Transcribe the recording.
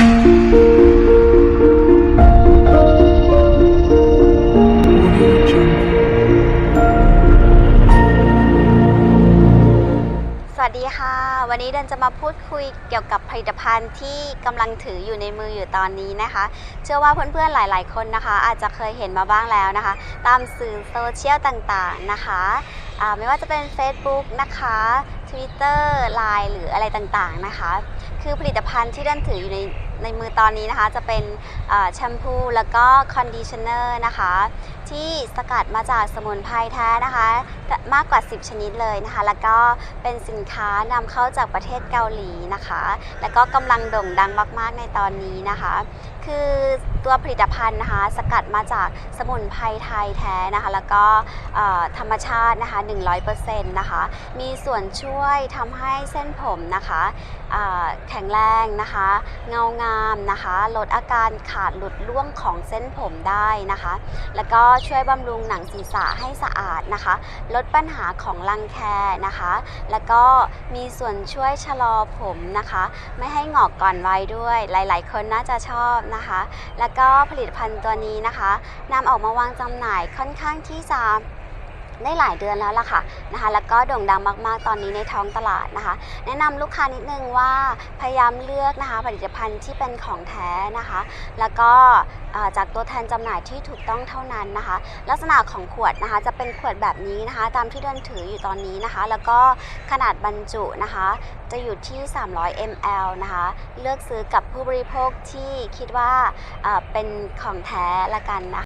สวัสดีค่ะ วันนี้เดินจะมาพูดคุยเกี่ยวกับผลิตภัณฑ์ที่กำลังถืออยู่ในมืออยู่ตอนนี้นะคะ เชื่อว่าเพื่อนๆหลายๆคนนะคะ อาจจะเคยเห็นมาบ้างแล้วนะคะ ตามสื่อโซเชียลต่างๆนะคะ ไม่ว่าจะเป็น Facebook นะคะ Twitter Line หรืออะไรต่างๆนะคะ คือผลิตภัณฑ์ที่ดินถืออยู่ในในมือตอนนี้นะคะ จะเป็นแชมพูแล้วก็คอนดิชเนอร์นะคะ ที่สกัดมาจากสมุนไพรแท้นะคะ มากกว่า 10 ชนิดเลยนะคะ แล้วก็เป็นสินค้านำเข้าจากประเทศเกาหลีนะคะ แล้วก็กำลังโด่งดังมาก ๆ ในตอนนี้นะคะ คือตัวผลิตภัณฑ์นะคะสกัดมาจากสมุนไพรไทยแท้นะคะแล้วก็ธรรมชาตินะคะ 100%นะคะมีส่วนช่วยทำให้เส้นผมนะคะแข็งแรงนะคะ เงางามนะคะ ลดอาการขาดหลุดร่วงของเส้นผมได้นะคะ แล้วก็ช่วยบำรุงหนังศีรษะให้สะอาดนะคะ ลดปัญหาของรังแคนะคะ แล้วก็มีส่วนช่วยชะลอผมนะคะ ไม่ให้หงอกก่อนวัยด้วย หลาย ๆ คนน่าจะชอบนะคะ แล้วก็ผลิตภัณฑ์ตัวนี้นะคะนำออกมาวางจำหน่ายค่อนข้างที่จะ ได้หลายเดือนแล้วล่ะค่ะนะคะ แล้วก็โด่งดังมากๆ ตอนนี้ในท้องตลาดนะคะ แนะนำลูกค้านิดนึงว่าพยายามเลือกนะคะ ผลิตภัณฑ์ที่เป็นของแท้นะคะ แล้วก็จากตัวแทนจำหน่ายที่ถูกต้องเท่านั้นนะคะ ลักษณะของขวดนะคะจะเป็นขวดแบบนี้นะคะ ตามที่เดินถืออยู่ตอนนี้นะคะ แล้วก็ขนาดบรรจุนะคะ จะอยู่ที่ 300 ml นะคะ เลือกซื้อกับผู้บริโภคที่คิดว่าเอ่อเป็นของแท้ละกันนะคะ